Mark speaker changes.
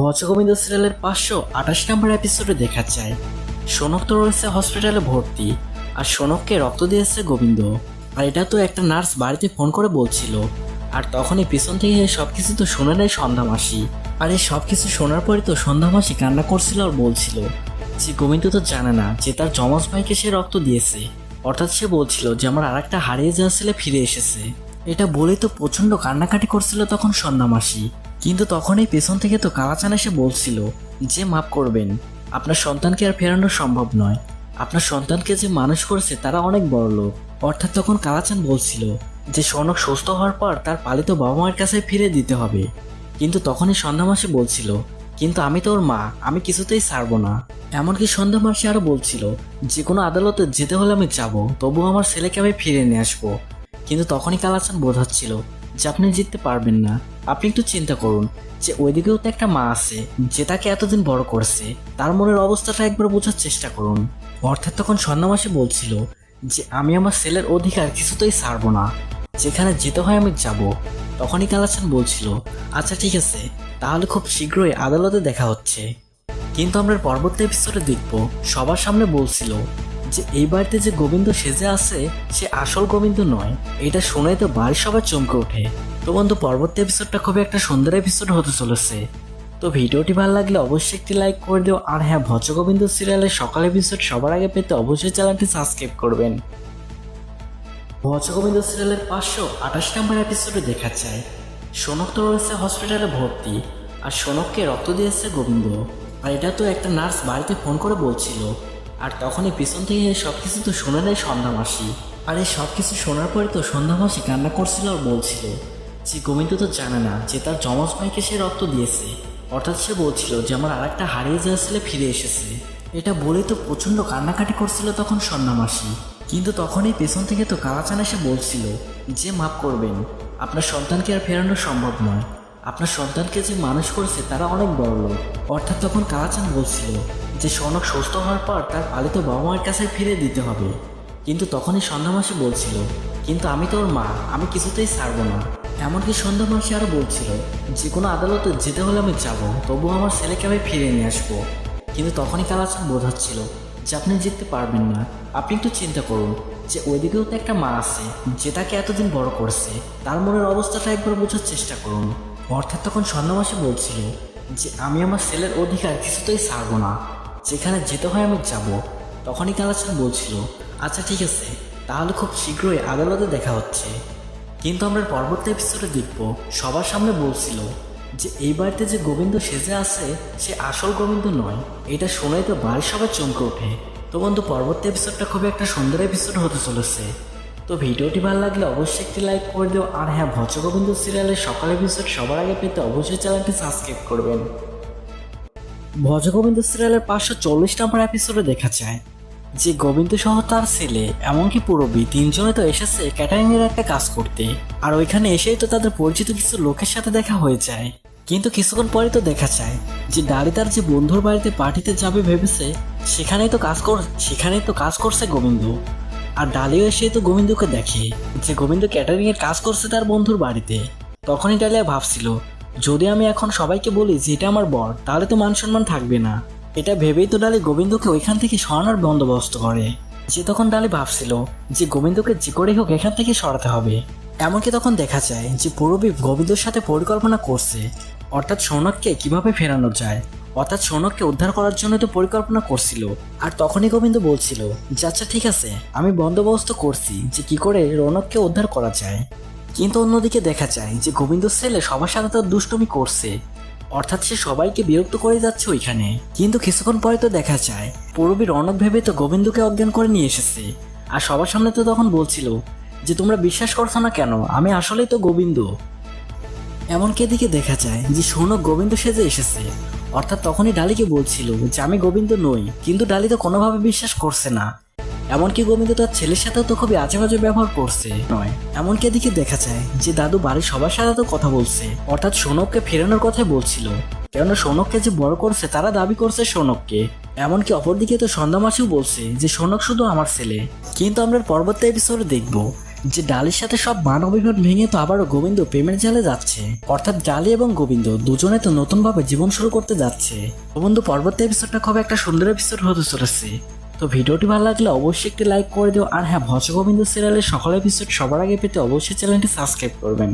Speaker 1: ভজগোবিন্দ সিরিয়ালের পাঁচশো আঠাশ নম্বর এপিসোডে দেখা যায়। সোনক তো রয়েছে হসপিটালে ভর্তি, আর সোনককে রক্ত দিয়েছে গোবিন্দ। আর এটা তো একটা নার্স বাড়িতে ফোন করে বলছিল। আর তখনই পিছন থেকে সব কিছু তো শুনে নেয় সন্ধ্যা মাসি। আর এই সব কিছু শোনার পরে তো সন্ধ্যা মাসি কান্না করছিল আর বলছিল যে গোবিন্দ তো জানে না যে তার যমজ ভাইকে সে রক্ত দিয়েছে। অর্থাৎ সে বলছিল যে আমার আর একটা হারিয়ে যাওয়া ছেলে ফিরে এসেছে। এটা বলেই তো প্রচণ্ড কান্নাকাটি করছিল তখন সন্ধ্যা মাসি। কিন্তু তখন এই পেছন থেকে তো কালাচান এসে বলছিল যে, মাফ করবেন, আপনার সন্তানকে আর ফেরানো সম্ভব নয়। আপনার সন্তানকে যে মানুষ করেছে তারা অনেক বড় লোক। অর্থাৎ তখন কালাচান বলছিল যে, সনক সুস্থ হওয়ার পর তার পালিত বাবা মায়ের কাছে ফিরে দিতে হবে। কিন্তু তখনই সন্ধ্যা মাসে বলছিল, কিন্তু আমি তো ওর মা, আমি কিছুতেই ছাড়বো না। এমনকি সন্ধ্যা মাসে আরও বলছিল, যে কোনো আদালতে যেতে হলে আমি যাব, তবুও আমার ছেলেকে আমি ফিরে নিয়ে আসব। কিন্তু তখনই কালাচান বোঝাচ্ছিল যে আপনি জিততে পারবেন না, আপনি একটু চিন্তা করুন যে ওইদিকেও তো একটা মা আছে, যে তাকে এতদিন বড় করেছে, তার মনের অবস্থাটা একবার বোঝার চেষ্টা করুন। অর্থাৎ তখন সন্ন্যামাসে বলছিল যে, আমি আমার ছেলের অধিকার কিছুতেই ছাড়বো না। যেখানে যেতে হয় আমি যাব। তখনই কালাচান বলছিল আচ্ছা ঠিক আছে, তাহলে খুব শীঘ্রই আদালতে দেখা হচ্ছে। কিন্তু আমরা পরবর্তী এপিসোডে দেখব। সবার সামনে বলছিল যে এই বাড়িতে যে গোবিন্দ সেজে আছে, সে আসল গোবিন্দ নয়। এটা শুনে তো বাড়ির সবাই চমকে ওঠে। তো বন্ধু, পরবর্তী এপিসোডটা খুবই একটা সুন্দর এপিসোড হতে চলেছে। তো ভিডিওটি ভালো লাগলে অবশ্যই একটি লাইক করে দিও। আর হ্যাঁ ভজ গোবিন্দ সিরিয়ালের সকাল এপিসোড সবার আগে পেতে অবশ্যই চ্যানেলটি সাবস্ক্রাইব করবেন। ভজ গোবিন্দ সিরিয়ালের পাঁচশো আঠাশ নম্বর এপিসোডে দেখা যায়। সোনক তো রয়েছে হসপিটালে ভর্তি, আর সোনককে রক্ত দিয়েছে গোবিন্দ। আর এটা তো একটা নার্স বাড়িতে ফোন করে বলছিল। আর তখনই পিছন থেকে সব কিছু তো শুনে নেয় সন্ধ্যা মাসি। আর এই সব কিছু শোনার পরে তো সন্ধ্যা মাসি কান্না করছিল আর বলছিল যে গোবিন্দ তো জানে না যে তার যমজ ভাইকে সে রক্ত দিয়েছে। অর্থাৎ সে বলছিল যে আমার আর একটা হারিয়ে যাওয়া ছেলে ফিরে এসেছে। এটা বলে তো প্রচণ্ড কান্নাকাটি করছিল তখন সন্ধ্যা মাসি। কিন্তু তখনই পেছন থেকে তো কালাচান এসে বলছিল, যে মাফ করবেন, আপনার সন্তানকে আর ফেরানো সম্ভব নয়। আপনার সন্তানকে যে মানুষ করেছে তারা অনেক বড় লোক অর্থাৎ তখন কালাচান বলছিল যে সনক সুস্থ হওয়ার পর তার পালিত বাবা মায়ের কাছে ফিরে দিতে হবে। কিন্তু তখনই সন্ধ্যা মাসে বলছিল, কিন্তু আমি তো ওর মা, আমি কিছুতেই ছাড়বো না। এমনকি সন্ধ্যা মাসে আরও বলছিল যে কোনো আদালতে যেতে হলে আমি যাব, তবুও আমার ছেলেকে আমি ফিরে নিয়ে আসব। কিন্তু তখনই কালাচান বোঝাচ্ছিল যে আপনি জিততে পারবেন না। আপনি একটু চিন্তা করুন যে ওইদিকেও তো একটা মা আছে, যে তাকে এতদিন বড় করছে, তার মনের অবস্থাটা একবার বোঝার চেষ্টা করুন। অর্থাৎ তখন স্বর্ণমাসে বলছিল যে, আমি আমার ছেলের অধিকার কিছুতেই ছাড়বো না। যেখানে যেতে হয় আমি যাব, তখনই কালাচান বলছিল আচ্ছা ঠিক আছে, তাহলে খুব শীঘ্রই আদালতে দেখা হচ্ছে। কিন্তু আমরা পরবর্তী এপিসোডে দেখব, সবার সামনে বলছিল যে, এই বাড়িতে যে গোবিন্দ সেজে আছে, সে আসল গোবিন্দ নয়। এটা শুনেই তো বাড়ির সবাই চমকে ওঠে। তো বন্ধু, পরবর্তী এপিসোডটা খুবই একটা সুন্দর এপিসোড হতে চলেছে। তো ভিডিওটি ভালো লাগলে অবশ্যই একটি লাইক করে দিও। আর হ্যাঁ ভজ গোবিন্দ সিরিয়ালের সকাল এপিসোড সবার আগে পেতে অবশ্যই চ্যানেলটি সাবস্ক্রাইব করবেন। ভজ গোবিন্দ সিরিয়ালের পাঁচশো চল্লিশ নম্বর এপিসোডে দেখা যায়, যে গোবিন্দ সহ তার ছেলে, এমনকি পুরবী তিনজনে তো এসেছে ক্যাটারিংয়ের একটা কাজ করতে। আর ওইখানে এসেই তো তাদের পরিচিত কিছু লোকের সাথে দেখা হয়ে যায়। কিন্তু কিছুক্ষণ পরে তো দেখা যায়, যে ডালি তার যে বন্ধুর বাড়িতে পার্টিতে যাবে ভেবেছে, সেখানেই তো কাজ কর সেখানেই তো কাজ করছে গোবিন্দ। আর ডালিও এসে তো গোবিন্দকে দেখে, যে গোবিন্দ ক্যাটারিংয়ের কাজ করছে তার বন্ধুর বাড়িতে। তখনই ডালিয়া ভাবছিল যদি আমি এখন সবাইকে বলি যে এটা আমার বর, তাহলে তো মান সম্মান থাকবে না। এটা ভেবেই তো ডালি গোবিন্দকে ওইখান থেকে সরানোর বন্দোবস্ত করে। যে তখন ডালি ভাবছিল যে গোবিন্দকে যে করে হোক এখান থেকে সরাতে হবে। এমনকি তখন দেখা যায় যে পূরবী গোবিন্দর সাথে পরিকল্পনা করছে। অর্থাৎ সৌনককে কীভাবে ফেরানো যায়? অর্থাৎ সৌনককে উদ্ধার করার জন্য তো পরিকল্পনা করছিল। আর তখনই গোবিন্দ বলছিল, যে আচ্ছা ঠিক আছে, আমি বন্দোবস্ত করছি যে কি করে রৌনককে উদ্ধার করা যায়। কিন্তু অন্যদিকে দেখা যায় যে গোবিন্দ ছেলে সবার সাথে তো দুষ্টমি করছে। অর্থাৎ সে সবাইকে বিরক্ত করে যাচ্ছে ওইখানে। কিন্তু কিছুক্ষণ পরে তো দেখা যায় পূরবীর অনক ভেবে তো গোবিন্দকে অজ্ঞান করে নিয়ে এসেছে। আর সবার সামনে তো তখন বলছিল যে, তোমরা বিশ্বাস করছ না কেন? আমি আসলেই তো গোবিন্দ। এমনকি এদিকে দেখা যায় যে, সৌনক গোবিন্দ সেজে এসেছে। অর্থাৎ তখনই ডালিকে বলছিল যে, আমি গোবিন্দ নই, কিন্তু ডালি তো কোনোভাবে বিশ্বাস করছে না। এমনকি গোবিন্দ তার ছেলের সাথেও তো খুবই আজে বাজে ব্যবহার করছে। নয়। এমনকি এদিকে দেখা যায় যে দাদু বাড়ির সবার সাথে তো কথা বলছে। অর্থাৎ সৌনককে ফেরানোর কথাই বলছিল। কেননা সৌনককে যে বড় করছে তারা দাবি করছে সৌনককে। এমনকি অপরদিকে তো সন্ধ্যা মাসেও বলছে যে সৌনক শুধু আমার ছেলে। কিন্তু আমরা পরবর্তী এপিসোডে দেখব যে ডালির সাথে সব মান অভিমান ভেঙে তো আবারও গোবিন্দ প্রেমের জালে যাচ্ছে। অর্থাৎ ডালি এবং গোবিন্দ দুজনে তো নতুনভাবে জীবন শুরু করতে যাচ্ছে। গোবিন্দ পরবর্তী এপিসোডটা খুব একটা সুন্দর এপিসোড হতে চলেছে। তো ভিডিওটি ভালো লাগলে অবশ্যই একটি লাইক করে দিও। আর হ্যাঁ ভজগোবিন্দ সিরিয়ালের সকল এপিসোড সবার আগে পেতে অবশ্যই চ্যানেলটি সাবস্ক্রাইব করবেন।